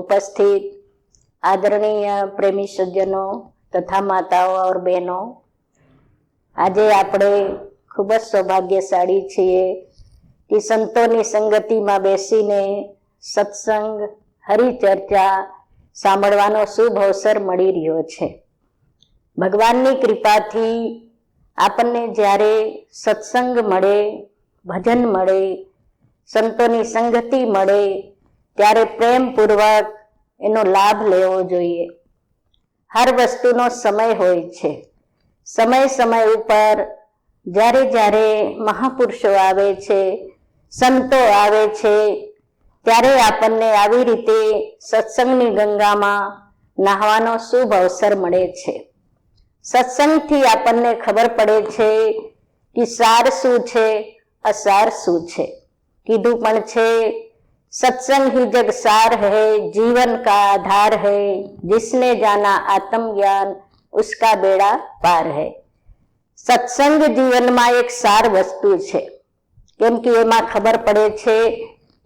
ઉપસ્થિત આદરણીય પ્રેમી સજ્જનો તથા માતાઓ ઓર બહેનો. આજે આપણે ખૂબ જ સૌભાગ્યશાળી છીએ કે સંતોની સંગતિમાં બેસીને સત્સંગ, હરિચર્ચા સાંભળવાનો શુભ અવસર મળી રહ્યો છે. ભગવાનની કૃપાથી આપણને જ્યારે સત્સંગ મળે, ભજન મળે, સંતોની સંગતિ મળે ત્યારે પ્રેમપૂર્વક એનો લાભ લેવો જોઈએ. હર વસ્તુનો સમય હોય છે. સમય સમય ઉપર જ્યારે જ્યારે મહાપુરુષો આવે છે, સંતો આવે છે, ત્યારે આપણને આવી રીતે સત્સંગની ગંગામાં નાહવાનો શુભ અવસર મળે છે. સત્સંગથી આપણને ખબર પડે છે કે સાર શું છે, અસાર શું છે. કીધું પણ છે सत्संग ही जग सार है जीवन का आधार है जिसने जाना आत्म ज्ञान उसका बेड़ा पार है સત્સંગ જીવનમાં એક સાર વસ્તુ છે કેમ કે એમાં ખબર પડે છે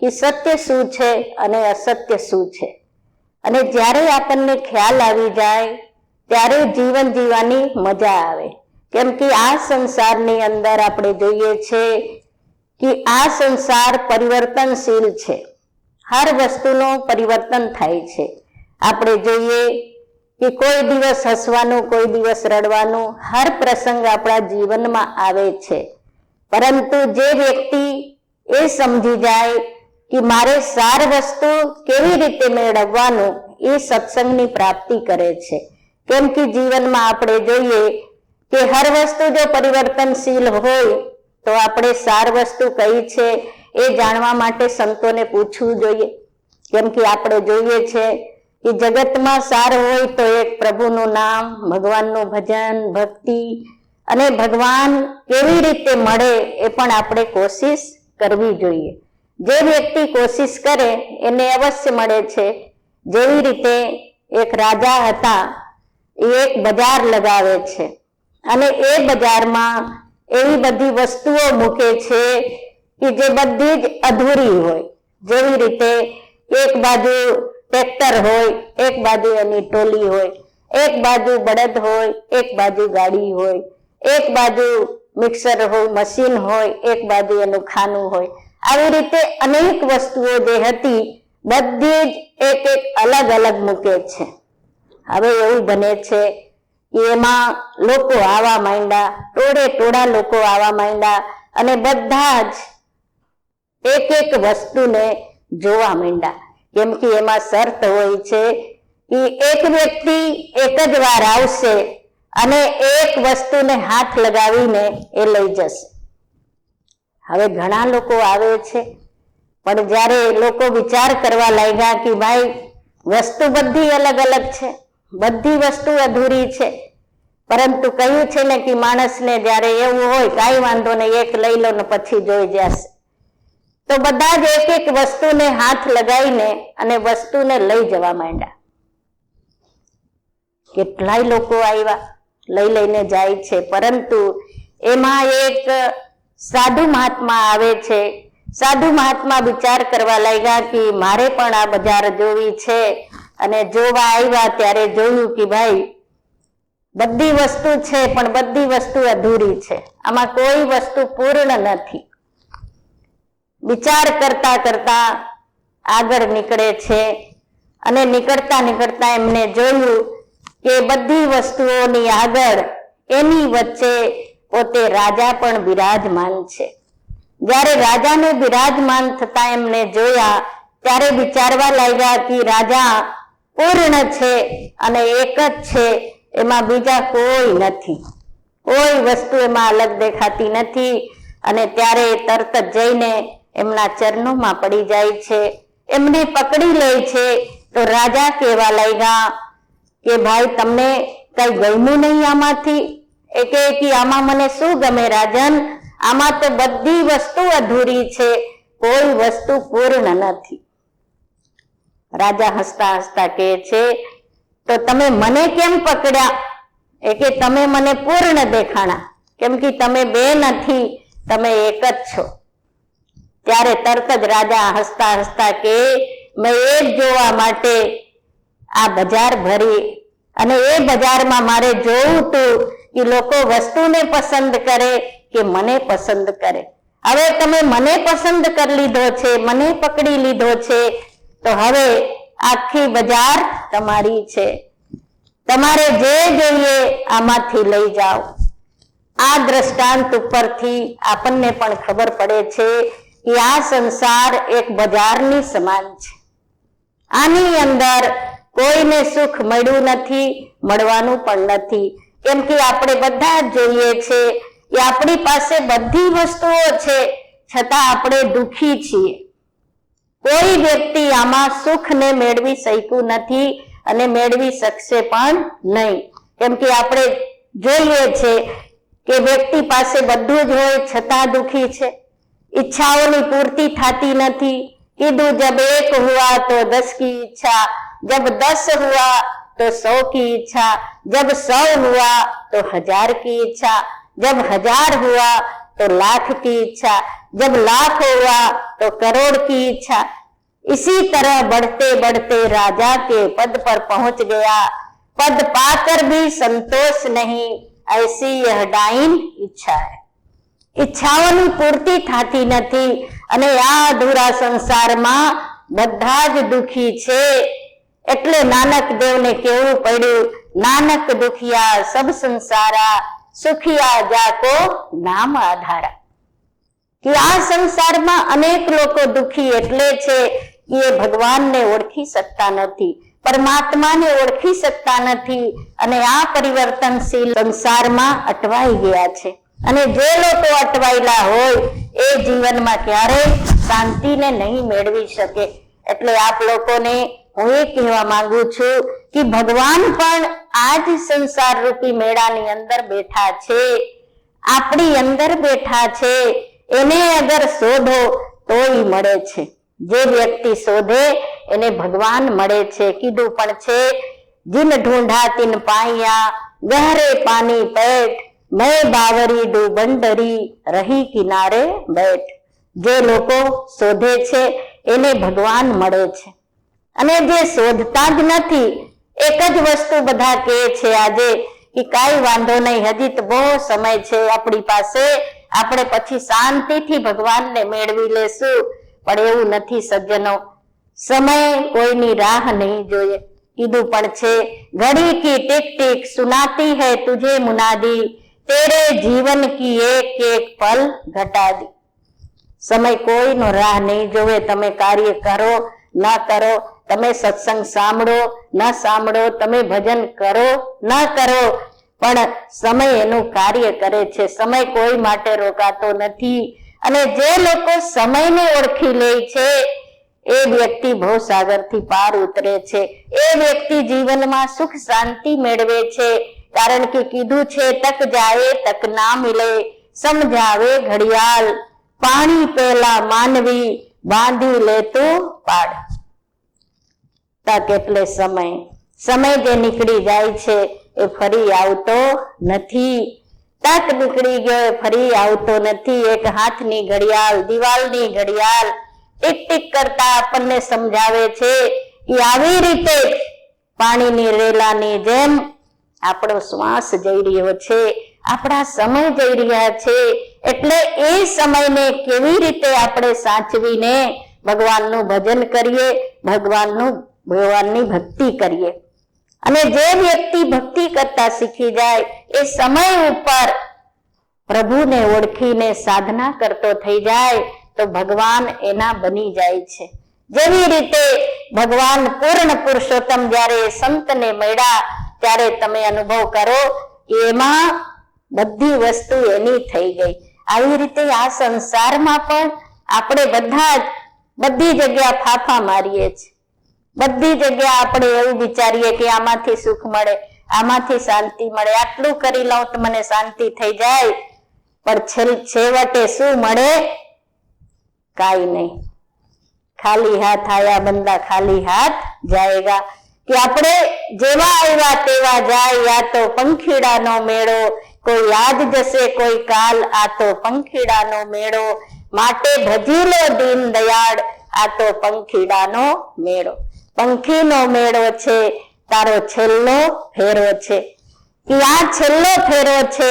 કે સત્ય શું છે અને અસત્ય શું છે અને જ્યારે આપણને ખ્યાલ આવી જાય ત્યારે જીવન જીવવાની મજા આવે કેમ કે આ સંસારની અંદર આપણે જોઈએ છે કે આ સંસાર પરિવર્તનશીલ છે હર વસ્તુનું પરિવર્તન થાય છે. આપણે જોઈએ કે કોઈ દિવસ હસવાનું, કોઈ દિવસ રડવાનું, હર પ્રસંગ આપણા જીવનમાં આવે છે. પરંતુ જે વ્યક્તિ એ સમજી જાય કે મારે સાર વસ્તુ કેવી રીતે મેળવવાનું, એ સત્સંગની પ્રાપ્તિ કરે છે. કેમ કે જીવનમાં આપણે જોઈએ કે હર વસ્તુ જો પરિવર્તનશીલ હોય, તો આપણે સાર વસ્તુ કઈ છે? એ જાણવા માટે સંતોને પૂછવું જોઈએ. કેમ કે આપણે જોઈએ છે કે જગતમાં સાર હોય તો એક પ્રભુનું નામ, ભગવાનનું ભજન, ભક્તિ અને ભગવાન કેવી રીતે મળે એ પણ આપણે કોશિશ કરવી જોઈએ. જે વ્યક્તિ કોશિશ કરે એને અવશ્ય મળે છે. જેવી રીતે એક રાજા હતા, એ એક બજાર લગાવે છે અને એ બજારમાં એવી બધી વસ્તુઓ મૂકે છે કે જે બધી જ અધૂરી હોય. જેવી રીતે એક બાજુ ટ્રેક્ટર હોય, એક બાજુ એની ટોલી હોય, એક બાજુ બળદ હોય, એક બાજુ ગાડી હોય, એક બાજુ મિક્સર હોય મશીન હોય, એક બાજુ એનું ખાનું હોય. આવી રીતે અનેક વસ્તુઓ જે હતી, બધી જ એક એક અલગ અલગ મૂકે છે. હવે એવું બને છે એમાં લોકો આવા માંડ્યા, ટોળે ટોળા લોકો આવા માંડ્યા અને બધા જ એક એક વસ્તુને જોવા માંડ્યા. કેમ કે એમાં શરત હોય છે કે એક વ્યક્તિ એક જ વાર આવશે અને એક વસ્તુને હાથ લગાવીને એ લઈ જશે. હવે ઘણા લોકો આવે છે, પણ જ્યારે લોકો વિચાર કરવા લાગ્યા કે ભાઈ, વસ્તુ બધી અલગ અલગ છે, બધી વસ્તુ અધૂરી છે, પરંતુ કહ્યું છે ને કે માણસને જ્યારે એવું હોય કાંઈ વાંધો નહીં, એક લઈ લો ને પછી જોઈ જશે. તો બધા જ એક એક વસ્તુને હાથ લગાવીને અને વસ્તુને લઈ જવા માંડ્યા. કેટલાય લોકો આવ્યા, લઈ લઈને જાય છે, પરંતુ એમાં એક સાધુ મહાત્મા આવે છે. સાધુ મહાત્મા વિચાર કરવા લાગ્યા કે મારે પણ આ બજાર જોવી છે અને જોવા આવ્યા ત્યારે જોયું કે ભાઈ, બધી વસ્તુ છે, પણ બધી વસ્તુ અધૂરી છે. આમાં કોઈ વસ્તુ પૂર્ણ નથી. વિચાર કરતા કરતા આગળ નીકળે છે અને નીકળતા નીકળતા એમને જોયું કે બધી વસ્તુઓની આગળ એની વચ્ચે પોતે રાજા પણ બિરાજમાન છે. જ્યારે રાજાને બિરાજમાન થતા એમને જોયા, ત્યારે વિચારવા લાગ્યા કે રાજા પૂર્ણ છે અને એક જ છે, એમાં બીજા કોઈ નથી. કોઈ વસ્તુ એમાં અલગ દેખાતી નથી અને ત્યારે તરત જઈને એમના ચરણોમાં પડી જાય છે. એમને પકડી લે છે. તો રાજા કહેવા લાગ્યા કે, ભાઈ, તમને કઈ ગમ્યું નહીં આમાંથી? એ કે, આમાં મને શું ગમે રાજન? આમાં તો બધી વસ્તુ અધૂરી છે. કોઈ વસ્તુ પૂર્ણ નથી. રાજા હસતા હસતા કહે છે, તો તમે મને કેમ પકડ્યા? એ કે, તમે મને પૂર્ણ દેખાણા. કેમ કે તમે બે નથી, તમે એક જ છો. ત્યારે તરત જ રાજા હસતા હસતા કે, મેં એ જોવા માટે આ બજાર ભરી અને એ બજારમાં મારે જોવું હતું કે લોકો વસ્તુને પસંદ કરે કે મને પસંદ કરે. હવે તમે મને પસંદ કરી લીધો છે, મને પકડી લીધો છે, તો હવે આખી બજાર તમારી છે. તમારે જે જોઈએ આમાંથી લઈ જાઓ. આ દ્રષ્ટાંત ઉપરથી આપણને પણ ખબર પડે છે કે આ સંસાર એક બજારની સમાન છે. આની અંદર કોઈને સુખ મળ્યું નથી, મળવાનું પણ નથી. કેમ કે આપણે બધા જ જોઈએ છે કે આપણી પાસે બધી વસ્તુઓ છે, છતાં આપણે દુખી છીએ. કોઈ વ્યક્તિ આમાં સુખને મેળવી શક્યું નથી અને મેળવી શકશે પણ નહીં. કેમ કે આપણે જોઈએ છે કે વ્યક્તિ પાસે બધું જ હોય, છતાં દુખી છે. इच्छाओं की पूर्ति थाती नहीं કીધું जब एक हुआ तो दस की इच्छा, जब दस हुआ तो सौ की इच्छा, जब सौ हुआ तो हज़ार की इच्छा, जब हज़ार हुआ तो लाख की इच्छा, जब लाख हुआ तो करोड़ की इच्छा। इसी तरह बढ़ते बढ़ते राजा के पद पर पहुँच गया। पद पाकर भी संतोष नहीं, ऐसी यह डाइन इच्छा है। ઈચ્છાઓની પૂર્તિ થતી નથી અને આ અધૂરા સંસારમાં બધા જ દુખી છે. એટલે નાનક દેવને કેવું પડ્યું, નાનક દુખિયા સબ સંસારા, સુખિયા જાકો નામ આધારા. કે આ સંસારમાં અનેક લોકો દુખી એટલે છે, એ ભગવાનને ઓળખી શકતા નથી, પરમાત્માને ઓળખી શકતા નથી અને આ પરિવર્તનશીલ સંસારમાં અટવાઈ ગયા છે. અને જે લોકો અટવાયેલા હોય, એ જીવનમાં ક્યારેય શાંતિને નહીં મેળવી શકે. એટલે આપ લોકોને હું એ કહેવા માંગુ છું કે ભગવાન પણ આ જ સંસાર રૂપી મેળાની અંદર બેઠા છે. આપણી અંદર બેઠા છે. એને અગર શોધો તોય મળે છે. જે વ્યક્તિ શોધે, એને ભગવાન મળે છે. કીધું પણ છે, જીન ઢૂંઢા તિન પાયા, ગહરે પાની પેટ મેં બાવરી ડુ બંદરી રહી કિનારે બેઠ જે લોકો શોધે છે એને ભગવાન મળે છે અને જે શોધતા જ નથી એક જ વસ્તુ બધા કહે છે આજે કે કાઈ વાંધો નહીં હજી તો બહુ સમય છે આપણી પાસે, આપણે પછી શાંતિથી ભગવાનને મેળવી લેશું, પણ એવું નથી સજ્જનો. સમય કોઈની રાહ નહીં જોઈએ. કીધું પણ છે ઘડી કી ટીક ટીક સુનાતી હૈ તુજે મુનાદી તેરે जीवन की एक एक पल घटा दी। સમય કોઈનો રાહ નહીં જોવે તમે કાર્ય કરો ના કરો તમે સત્સંગ સાંભળો ના સાંભળો તમે ભજન કરો ના કરો પણ સમય એનું કાર્ય કરે છે સમય કોઈ માટે રોકાતો નથી અને જે લોકો સમયને ઓળખી લે છે, એ વ્યક્તિ ભવસાગરથી પાર ઉતરે છે, એ વ્યક્તિ જીવનમાં સુખ શાંતિ મેળવે છે કારણ કે કીધું છે, તક જાય તક ના મિલે. સમજાવે ઘડિયાળ. પાણી પહેલા માનવી, બાંધી લેતું પાડ. તક એટલે સમય. સમય જે નીકળી જાય છે, એ ફરી આવતો નથી. તક નીકળી ગયો ફરી આવતો નથી. એક હાથની ઘડિયાળ, દિવાલની ઘડિયાળ. ટીક ટીક કરતા આપણને સમજાવે છે કે આવી રીતે પાણીની રેલાની જેમ આપણો શ્વાસ જઈ રહ્યો છે, આપણા સમય જઈ રહ્યા છે, એટલે એ સમયને કેવી રીતે આપણે સાચવીને ભગવાનનું ભજન કરીએ, ભગવાનનું ભગવાનની ભક્તિ કરીએ. અને જે વ્યક્તિ ભક્તિ કરતા શીખી જાય, એ સમય ઉપર પ્રભુને ઓળખીને સાધના કરતો થઈ જાય, તો ભગવાન એના બની જાય છે. જેવી રીતે ભગવાન પૂર્ણ પુરુષોત્તમ જ્યારે સંતને મળ્યા ત્યારે તમે અનુભવ કરો, એમાં બધી વસ્તુ એની થઈ ગઈ. આવી રીતે આ સંસારમાં પણ આપણે બધા જ, બધી જગ્યા ફાફા મારીએ છીએ. બધી જગ્યા આપણે એવું વિચારીએ કે આમાંથી સુખ મળે, આમાંથી શાંતિ મળે. આટલું કરી લઉં તો મને શાંતિ થઈ જાય. પણ છેવટે શું મળે? કાઈ નહીં. ખાલી હાથ આયા બંદા ખાલી હાથ જાયેગા. કે આપણે જેવા આવ્યા તેવા જાય યા તો પંખીડાનો મેળો, કોઈ યાદ જશે, કોઈ કાલ, આ તો પંખીડાનો મેળો. માટે ભજીલો દીન દયાળ, આ તો પંખીડાનો મેળો. પંખીનો મેળો છે, તારો છેલ્લો ફેરો છે. આ છેલ્લો ફેરો છે,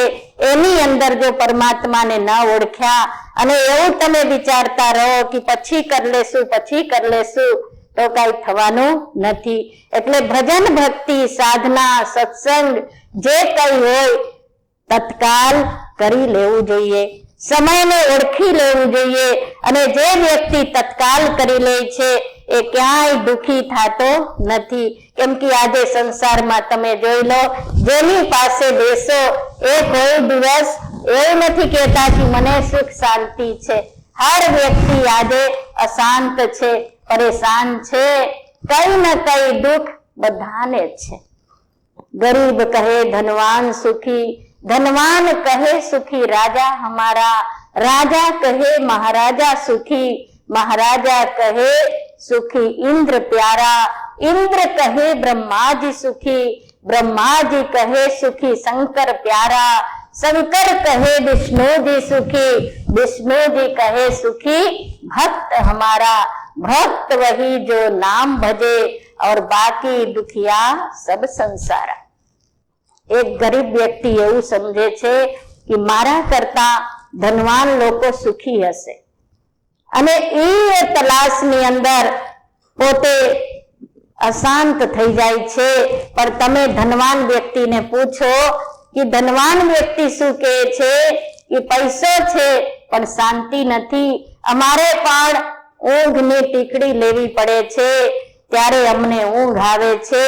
એની અંદર જો પરમાત્માને ન ઓળખ્યા, અને એવું તમે વિચારતા રહો કે પછી કરી લેશું, પછી કરી લેશું. તો કઈ થવાનું નથી. એટલે ભજન ભક્તિ, સાધના, સત્સંગ, જે કઈ હોય, તત્કાલ કરી લેવું જોઈએ. સમયને ઓળખી લેવું જોઈએ. અને જે વ્યક્તિ તત્કાલ કરી લે છે, એ ક્યાંય દુખી થતો નથી. કેમ કે આજે સંસારમાં તમે જોઈ લો, જેની પાસે બેસો, એ કોઈ દિવસ એવું નથી કહેતા કે મને સુખ શાંતિ છે. હર વ્યક્તિ આજે અશાંત છે. પરેશાન છે કઈ ન કઈ દુઃખ બધાને છે ગરીબ કહે ધનવાન સુખી ધનવાન કહે સુખી રાજા હમારા રાજા કહે મહારાજા સુખી મહારાજા કહે સુખી ઇન્દ્ર પ્યારા ઇન્દ્ર કહે બ્રહ્માજી સુખી બ્રહ્માજી કહે સુખી શંકર પ્યારા શંકર કહે વિષ્ણુજી સુખી विष्णु કહે સુખી ભક્ત हमारा भक्त वही जो नाम भजे और बाकी दुखिया सब संसारा એક ગરીબ વ્યક્તિ એવું સમજે છે કે મારા કરતા ધનવાન લોકો સુખી હશે અને એ તલાશની અંદર પોતે અશાંત થઈ જાય છે પણ તમે ધનવાન વ્યક્તિને પૂછો કે ધનવાન વ્યક્તિ શું કહે છે કે પૈસો છે પણ શાંતિ નથી અમારે પણ ઊંઘની ટીકડી લેવી પડે છે, ત્યારે અમને ઊંઘ આવે છે.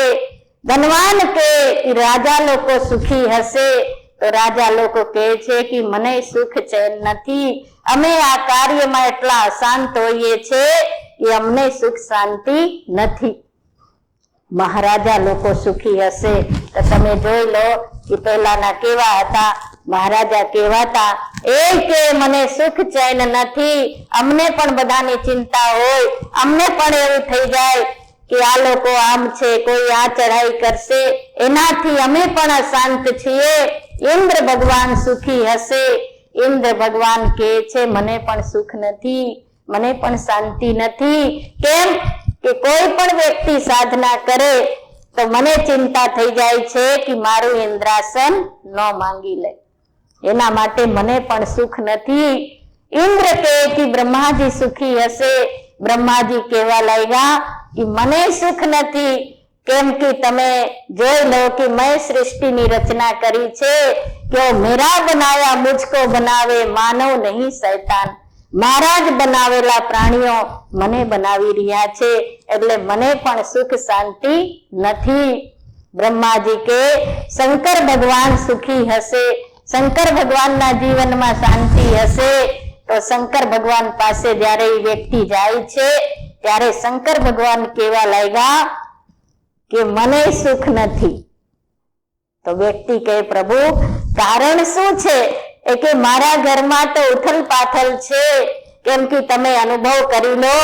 ધનવાન કે રાજા લોકો સુખી હશે? તો રાજા લોકો કહે છે કે, મને સુખ ચેન નથી. અમે આ કાર્યમાં એટલા અશાંત હોઈએ છે કે અમને સુખ શાંતિ નથી. મહારાજા લોકો સુખી હશે. તો તમે જોઈ લો કે પહેલાના કેવા હતા? મહારાજા કહેવાતા, એ કે મને સુખ ચેન નથી, અમને પણ બધાની ચિંતા હોય, અમને પણ એવું થઈ જાય કે આ લોકો આમ છે, કોઈ આ ચઢાઈ કરશે, એનાથી અમે પણ અશાંત છીએ, ઇન્દ્ર ભગવાન સુખી હશે. ઇન્દ્ર ભગવાન કે છે, મને પણ સુખ નથી, મને પણ શાંતિ નથી. કેમ કે કોઈ પણ વ્યક્તિ સાધના કરે, તો મને ચિંતા થઈ જાય છે કે મારું ઇન્દ્રાસન ન માંગી લે. એના માટે મને પણ સુખ નથી. ઇન્દ્ર કે બ્રહ્માજી સુખી હશે? બ્રહ્માજી કેવા લાગ્યા કે મને સુખ નથી. કેમ કે તમે જોઈ લો કે મેં સૃષ્ટિની રચના કરી છે. કે મેરા બનાયા મુજકો બનાવે માનવ નહીં શૈતાન. મારા જ બનાવેલા પ્રાણીઓ મને બનાવી રહ્યા છે. એટલે મને પણ સુખ શાંતિ નથી. બ્રહ્માજી કે, શંકર ભગવાન સુખી હશે? શંકર ભગવાનના જીવનમાં શાંતિ હશે તો શંકર ભગવાન પાસે જ્યારે એ વ્યક્તિ જાય છે, ત્યારે શંકર ભગવાન કેવા લાગ્યા કે મને સુખ નથી. તો વ્યક્તિ કહે, પ્રભુ, કારણ શું છે? એ કે મારા ઘરમાં તો ઉથલ પાથલ છે. કેમ કે તમે અનુભવ કરી લો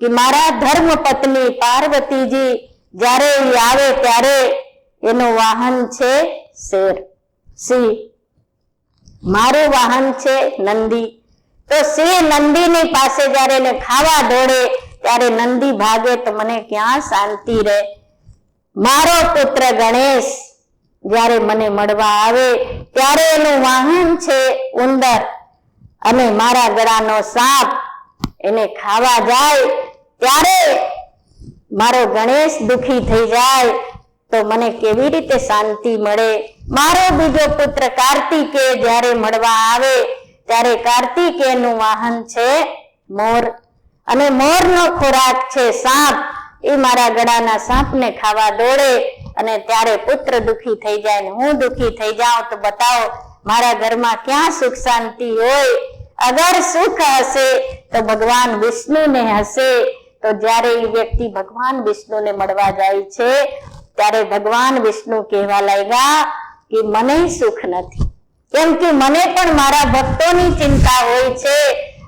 કે મારા ધર્મ પત્ની પાર્વતીજી જ્યારે એ આવે ત્યારે એનું વાહન છે શેર. સિંહ મારું વાહન છે નંદી. તો સિંહ નંદીની પાસે જ્યારે એને ખાવા દોડે, ત્યારે નંદી ભાગે તો મને ક્યાં શાંતિ રહે? મારો પુત્ર ગણેશ જ્યારે મને મળવા આવે, ત્યારે એનું વાહન છે ઉંદર. અને મારા ગળાનો સાપ એને ખાવા જાય, ત્યારે મારો ગણેશ દુખી થઈ જાય. તો મને કેવી રીતે શાંતિ મળે? મારો બીજો પુત્ર કાર્તિકે જ્યારે મળવા આવે, ત્યારે કાર્તિકેયનું વાહન છે મોર. અને મોરનો ખોરાક છે સાપ. એ મારા ગળાના સાપને ખાવા દોડે અને ત્યારે પુત્ર દુખી થઈ જાય ને હું દુખી થઈ જાઉં તો બતાવો, મારા ઘરમાં ક્યાં સુખ શાંતિ હોય? અગર સુખ હશે તો ભગવાન વિષ્ણુને હશે. તો જ્યારે એ વ્યક્તિ ભગવાન વિષ્ણુને મળવા જાય છે, ત્યારે ભગવાન વિષ્ણુ કહેવા લાગ્યા કે મને સુખ નથી કેમ કે મને પણ મારા ભક્તોની ચિંતા હોય છે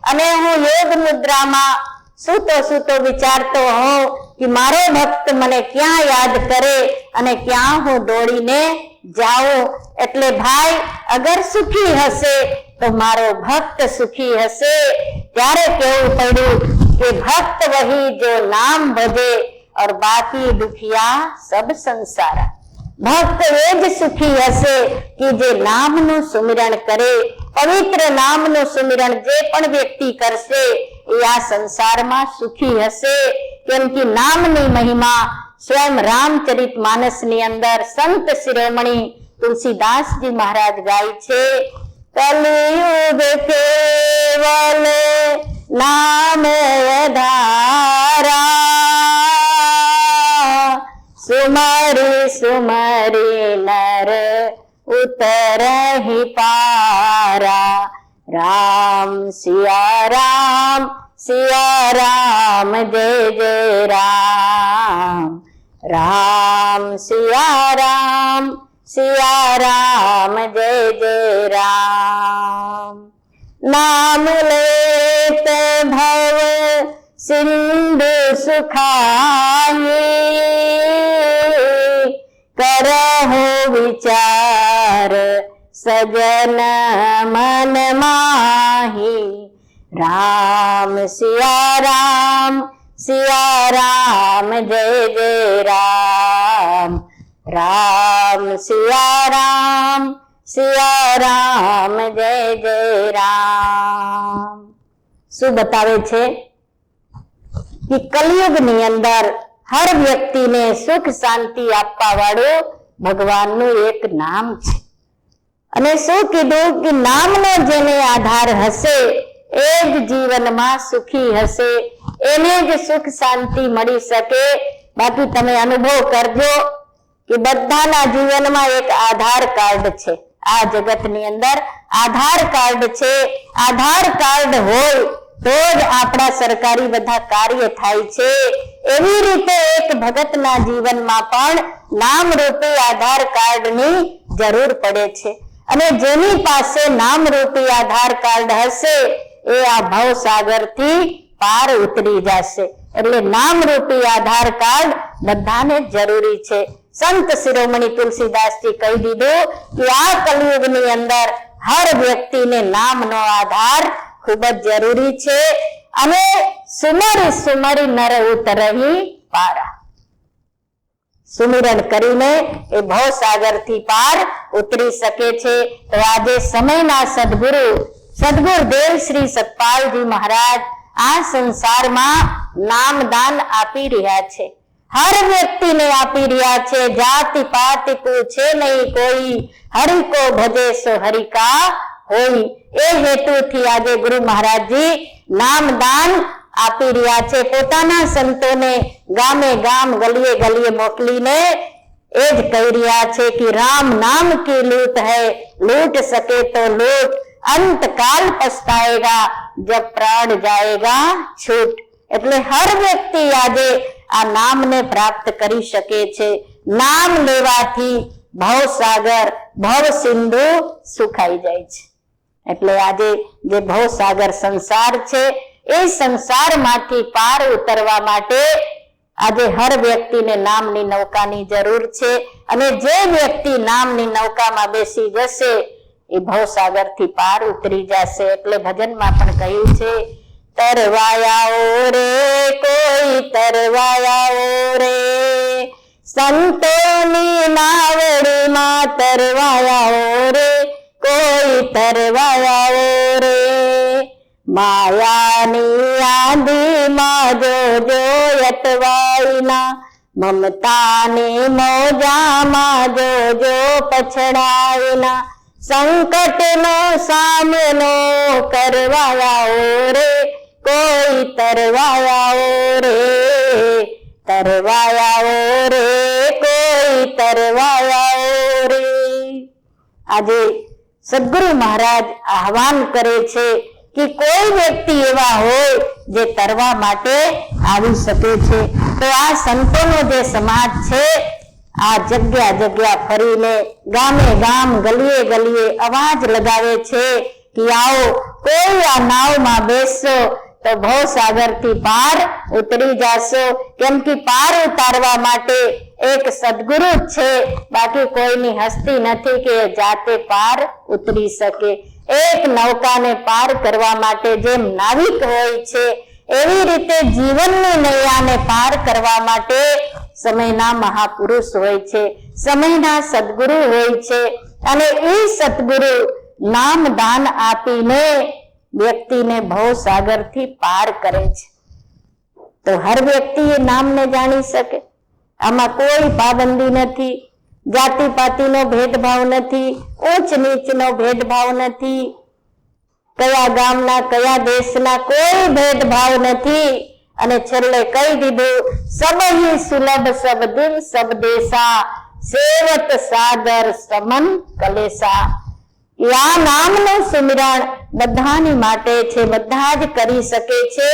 અને હું યોગ મુદ્રામાં સૂતો સૂતો વિચારતો હોઉં કે મારો ભક્ત મને ક્યાં યાદ કરે અને ક્યાં હું દોડીને જાઉં એટલે ભાઈ અગર સુખી હશે તો મારો ભક્ત સુખી હશે ત્યારે કેવું પડ્યું कि भक्त वही जो नाम भजे और बाकी दुखिया सब संसारा ભક્ત એ જ સુખી હશે કે જે નામનું સુમિરણ કરે પવિત્ર નામનું સુમિરણ જે પણ વ્યક્તિ કરશે એ આ સંસારમાં સુખી હશે કેમ કે નામની મહિમા સ્વયં રામચરિત માનસની અંદર સંત શિરોમણી તુલસીદાસજી મહારાજ ગાય છે. કલયુગ કેવલ નામ ધારા સુમરી સુમરી નર ઉતરહી પારા રામ સિયા રામ સિયા રામ જય જય રામ રામ સિયા રામ સિયા રામ જય જય રામ નામ લેત ભવ સિંધુ સુખાયે વિચાર સજન મન માહી. રામ સિયા રામ સિયા રામ જય જય રામ. રામ સિયા રામ સિયા રામ જય જય રામ. શું બતાવે છે? કે કલયુગની અંદર હર વ્યક્તિને સુખ શાંતિ આપવા વાળું ભગવાનનું એક નામ છે. અને શું કીધું કે નામનો જેને આધાર હશે, એ જ જીવનમાં સુખી હશે. એને જ સુખ શાંતિ મળી શકે. બાકી તમે અનુભવ કરજો કે બધાના જીવનમાં એક આધાર કાર્ડ છે. આ જગતની અંદર આધાર કાર્ડ છે. આધાર કાર્ડ હોય તો જ આપણા સરકારી બધા કાર્ય થાય છે. એવી રીતે એક ભગતના જીવનમાં પણ નામ રૂપી આધાર કાર્ડની જરૂર પડે છે. અને જેની પાસે નામ રૂપી આધાર કાર્ડ હશે, એ આ ભવસાગરથી પાર ઉતરી જશે. એટલે નામ રૂપી આધાર કાર્ડ બધાને જરૂરી છે. સંત શિરોમણી તુલસીદાસજી કહી દીધું કે આ કલયુગની અંદર હર વ્યક્તિને નામનો આધાર ખૂબ જ જરૂરી છે. અને સુમરી સુમરી નર ઉતરહી પારા. સુમિરન કરીને એ ભવસાગરથી પાર ઉતરી શકે છે. તો આજે સમયના સદગુરુ સદગુરુ દેવ શ્રી સતપાલજી મહારાજ આ સંસારમાં નામદાન આપી રહ્યા છે. હર વ્યક્તિને આપી રહ્યા છે. જાતિ પાતિ પૂછે નહીં કોઈ. હરિ કો ભજે સો હરિ કા હોય એ હેતુથી આજે ગુરુ મહારાજજી નામદાન આપી રહ્યા છે પોતાના સંતોને ગામે ગામ ગલીએ ગલીએ મોકલીને એ જ કહી રહ્યા છે કે રામ નામ કી લૂટ હૈ લૂટ સકે તો લૂટ અંત કાલ પસ્તાએગા જબ પ્રાણ જાએગા છૂટ એટલે હર વ્યક્તિ આજે આ નામને પ્રાપ્ત કરી શકે છે નામ લેવાથી ભવસાગર ભવ સિંધુ સુખાઈ જાય છે એટલે આજે જે ભવસાગર સંસાર છે, એ સંસારમાંથી પાર ઉતરવા માટે આજે હર વ્યક્તિને નામની નૌકાની જરૂર છે અને જે વ્યક્તિ નામની નૌકામાં બેસી જશે, એ ભવસાગરથી પાર ઉતરી જશે. એટલે ભજનમાં પણ કહ્યું છે, તરવાયાઓ રે, કોઈ તરવાયાઓ રે. સંતોની નાવડીમાં તરવાયાઓ રે. કોઈ તરવાયાઓ રે. માયાની આંધીમાં જો જો યતવાઈના, મમતાની મોજામાં જો જો પછડાઈના, સંકટનો સામનો કરવાયાઓ રે. કોઈ તરવાયાઓ રે. તરવાયાઓ રે, કોઈ તરવાયાઓ રે. આજે સદગુરુ મહારાજ આહવાન કરે છે કે કોઈ વ્યક્તિ એવા હોય જે તરવા માટે આવી શકે છે. તો આ સંતોનો જે સમાજ છે, આ જગ્યા જગ્યા ફરીને ગામે ગામ ગલીએ ગલીએ અવાજ લગાવે છે કે આવો, કોઈ આ નાવમાં બેસશો તો ભવસાગરથી પાર ઉતરી જાશો. કેમ કે પાર ઉતારવા માટે એક સદગુરુ છે. બાકી કોઈની હસ્તી નથી કે જાતે પાર ઉતરી શકે. એક નૌકાને પાર કરવા માટે જેમ નાવિક હોય છે, એવી રીતે જીવનની નૈયાને પાર કરવા માટે સમયના મહાપુરુષ હોય છે, સમયના સદગુરુ હોય છે. અને એ સદગુરુ નામ દાન આપીને વ્યક્તિને ભવસાગરથી પાર કરે છે. તો હર વ્યક્તિ એ નામને જાણી શકે. આમાં કોઈ પાબંદી નથી જાતિ પાતિનો ભેદભાવ નથી ઉચ્ચ નીચનો ભેદભાવ નથી. કયા ગામના, કયા દેશના કોઈ ભેદભાવ નથી. અને છેલ્લે કહી દીધું સબહી સુલભ સબ દિન સબ દેશા સેવત સાદર સમન કલેસા આ નામનું સુમિરણ બધાની માટે છે, બધા જ કરી શકે છે.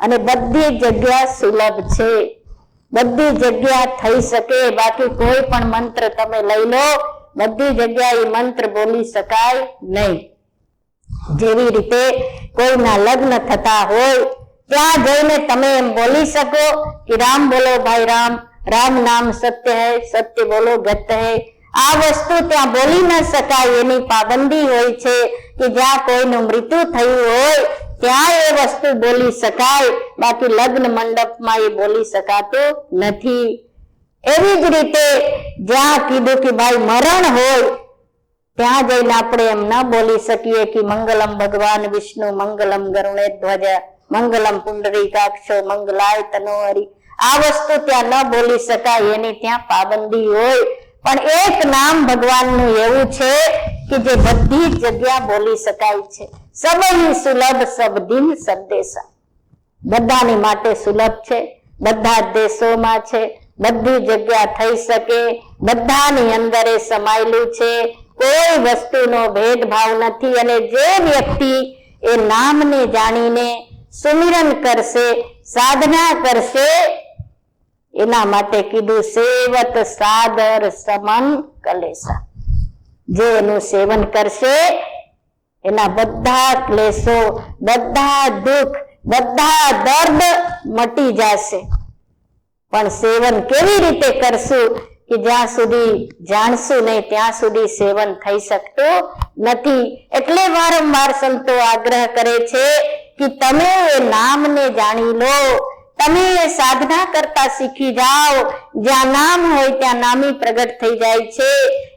અને બધી જગ્યા સુલભ છે. બધી જગ્યા થઈ શકે, બાકી કોઈ પણ મંત્ર તમે લઈ લો, બધી જગ્યા એ મંત્ર બોલી શકાય નહીં. જેવી રીતે કોઈના લગ્ન થતા હોય, ત્યાં જઈને તમે એમ બોલી શકો કે, રામ બોલો ભાઈ, રામ. રામ નામ સત્ય હૈ, સત્ય બોલો ગત હૈ. આ વસ્તુ ત્યાં બોલી ન શકાય એની પાબંદી હોય છે કે જ્યાં કોઈનું મૃત્યુ થયું હોય, ત્યાં એ વસ્તુ બોલી શકાય. બાકી લગ્ન મંડપમાં એ બોલી શકાતું નથી. એવી જ રીતે જ્યાં કીધું કે ભાઈ મરણ હોય, ત્યાં જઈને આપણે એમ ન બોલી શકીએ કે મંગલમ ભગવાન વિષ્ણુ, મંગલમ ગરુણે ધ્વજ, મંગલમ પુંડરીકાક્ષો મંગલાય તનોહરી. આ વસ્તુ ત્યાં ન બોલી શકાય, એની ત્યાં પાબંદી હોય. પણ એક નામ ભગવાનનું એવું છે કે જે બધી જગ્યા બોલી શકાય છે. સબહી સુલભ સબદિન સંદેશા. બધાની માટે સુલભ છે. બધા દેશોમાં છે. બધી જગ્યા થઈ શકે. બધાની અંદર એ સમાયેલું છે. કોઈ વસ્તુનો ભેદભાવ નથી અને જે વ્યક્તિ એ નામને જાણીને સુમિરન કરશે, સાધના કરશે એના માટે કીધું, સેવત સાદર સમન કલેસા જે એનું સેવન કરશે, એના બધા ક્લેશો, બધા દુઃખ, બધા દર્દ મટી જશે. પણ સેવન કેવી રીતે કરશું કે જ્યાં સુધી જાણશું નહીં, ત્યાં સુધી સેવન થઈ શકતું નથી. એટલે વારંવાર સંતો આગ્રહ કરે છે કે તમે એ નામને જાણી લો. તમે સાધના કરતા શીખી જાઓ. જ્યાં નામ હોય ત્યાં નામી પ્રગટ થઈ જાય છે.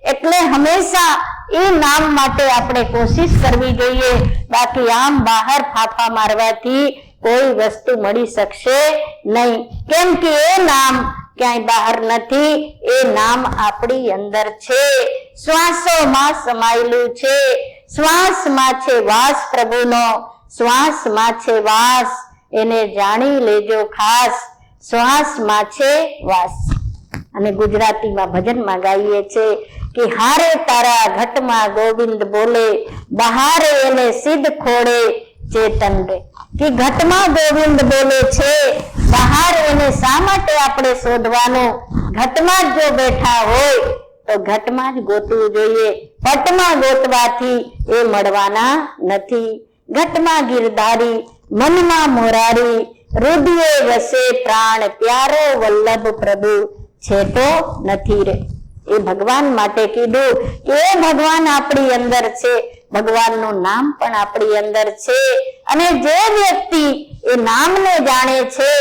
એટલે હંમેશા એ નામ માટે આપણે કોશિશ કરવી જોઈએ. બાકી આમ બહાર ફાફા મારવાથી કોઈ વસ્તુ મળી શકશે નહીં. કેમ કે એ નામ ક્યાંય બહાર નથી. એ નામ આપણી અંદર છે. શ્વાસોમાં સમાયેલું છે. શ્વાસમાં છે વાસ પ્રભુનો. શ્વાસમાં છે વાસ. એને જાણી લેજો ખાસ. શ્વાસમાં છે વાસ. અને ગુજરાતીમાં ભજનમાં ગાઈએ છે કે હારે તારા ઘટમાં ગોવિંદ બોલે, બહારે એને સિદ્ધ ખોડે ચેતન રે. કે ઘટમાં ગોવિંદ બોલે છે, બહાર એને શા માટે આપણે શોધવાનું? ઘટમાં જ બેઠા હોય, તો ઘટમાં જ ગોતવું જોઈએ. પટમાં ગોતવાથી એ મળવાના નથી. ઘટમાં ગિરધારી મનમાં મોરારી રુધિરે વસે પ્રાણ પ્યારો વલ્લભ પ્રભુ. છે તો નથી રે. એ ભગવાન માટે કીધું કે એ ભગવાન આપણી અંદર છે. ભગવાનનું નામ પણ આપણી અંદર છે. અને જે વ્યક્તિ એ નામને જાણે છે,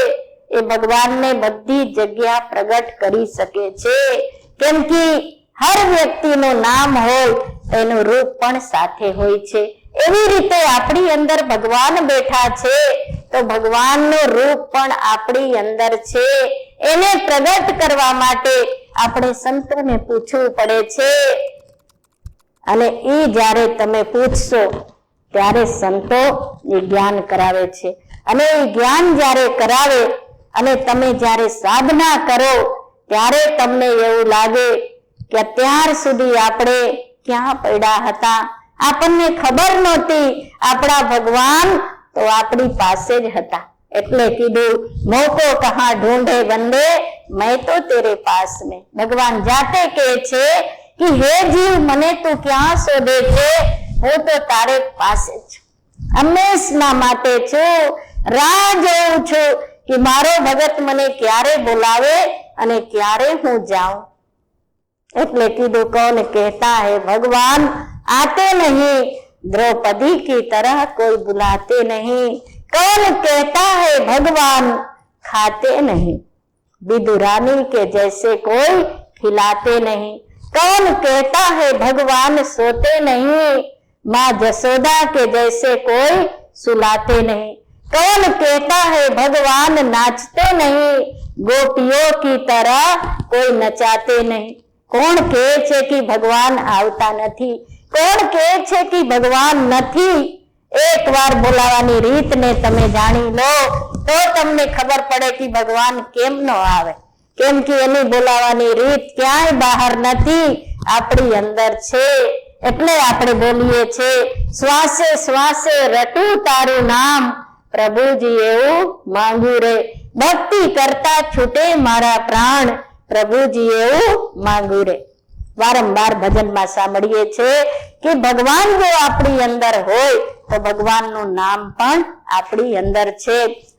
એ ભગવાનને બધી જગ્યા પ્રગટ કરી શકે છે. કેમ કે હર વ્યક્તિનું નામ હોય એનું રૂપ પણ સાથે હોય છે. એવી રીતે આપણી અંદર ભગવાન બેઠા છે, તો ભગવાનનું રૂપ પણ આપણી અંદર છે. એને પ્રગટ કરવા માટે આપણે સંતોને પૂછવું પડે છે. અને એ જ્યારે તમે પૂછશો, ત્યારે સંતો એ જ્ઞાન કરાવે છે. અને એ જ્ઞાન જ્યારે કરાવે અને તમે જ્યારે સાધના કરો, ત્યારે તમને એવું લાગે કે અત્યાર સુધી આપણે ક્યાં પડ્યા હતા? આપણને ખબર નહોતી. આપણા ભગવાન તો આપણી પાસે જ હતા. એટલે કીધું, મોકો કહા ઢૂંઢે બંદે મેં તો તેરે પાસ મેં ભગવાન જાતે કહે છે કે, હે જીવ, મને તું ક્યાં શોધે છે? હું તો તારે પાસે છું હંમેશના માટે છું. રાહ જોઉં છું કે મારો ભગત મને ક્યારે બોલાવે અને ક્યારે હું જાઉં. એટલે કીધું કોને કહેતા હે ભગવાન? आते नहीं द्रौपदी की तरह कोई बुलाते नहीं कौन कहता है भगवान खाते नहीं विदुरानी के जैसे कोई खिलाते नहीं कौन कहता है भगवान सोते नहीं माँ जसोदा के जैसे कोई सुलाते नहीं कौन कहता है भगवान नाचते नहीं गोपियों की तरह કોઈ નચાતે નહીં કોણ કહે છે કે ભગવાન આવતા નથી કોણ કે છે કે ભગવાન નથી? એકવાર બોલાવાની રીતને તમે જાણી લો, તો તમને ખબર પડે કે ભગવાન કેમ ન આવે. કેમ કે એની બોલાવાની રીત ક્યાંય બહાર નથી. આપણી અંદર છે. એટલે આપણે બોલીએ છે શ્વાસે શ્વાસે રટું તારું નામ. પ્રભુજી એવું માંગુ રે. ભક્તિ કરતા છૂટે મારા પ્રાણ. પ્રભુજી એવું માંગુ રે. વારંવાર ભજનમાં સાંભળીએ છીએ કે ભગવાન જો આપણી અંદર હોય, તો ભગવાનનું નામ પણ આપણી અંદર છે.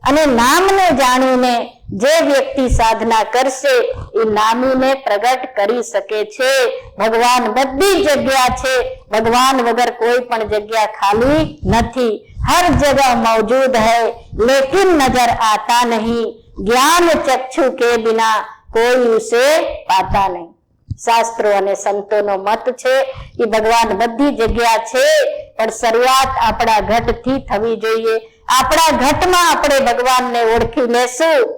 અને નામને જાણીને જે વ્યક્તિ સાધના કરશે, એ નામીને પ્રગટ કરી શકે છે. ભગવાન બધી જગ્યા છે. ભગવાન વગર કોઈ પણ જગ્યા ખાલી નથી. હર જગ્યા મૌજૂદ હૈ, લેકિન નજર આતા નહીં. જ્ઞાન ચક્ષુ કે બિના કોઈ ઉસે પાતા નહીં. શાસ્ત્રો અને સંતોનો મત છે. એ ભગવાન બધી જગ્યા છે, પણ શરૂઆત આપણા ઘટથી થવી જોઈએ. આપણા ઘટમાં આપણે ભગવાનને ઓળખી લેશું.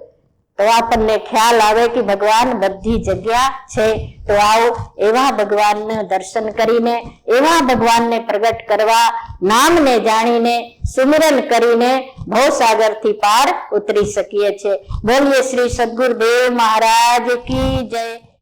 તો આપણને ખ્યાલ આવે કે ભગવાન બધી જગ્યા છે. તો આવો એવા ભગવાનને દર્શન કરીને, એવા ભગવાનને પ્રગટ કરવા, નામને જાણીને, સુમરન કરીને ભવસાગરથી પાર ઉતરી શકીએ છીએ. બોલીએ શ્રી સદગુરુદેવ મહારાજ કી જય.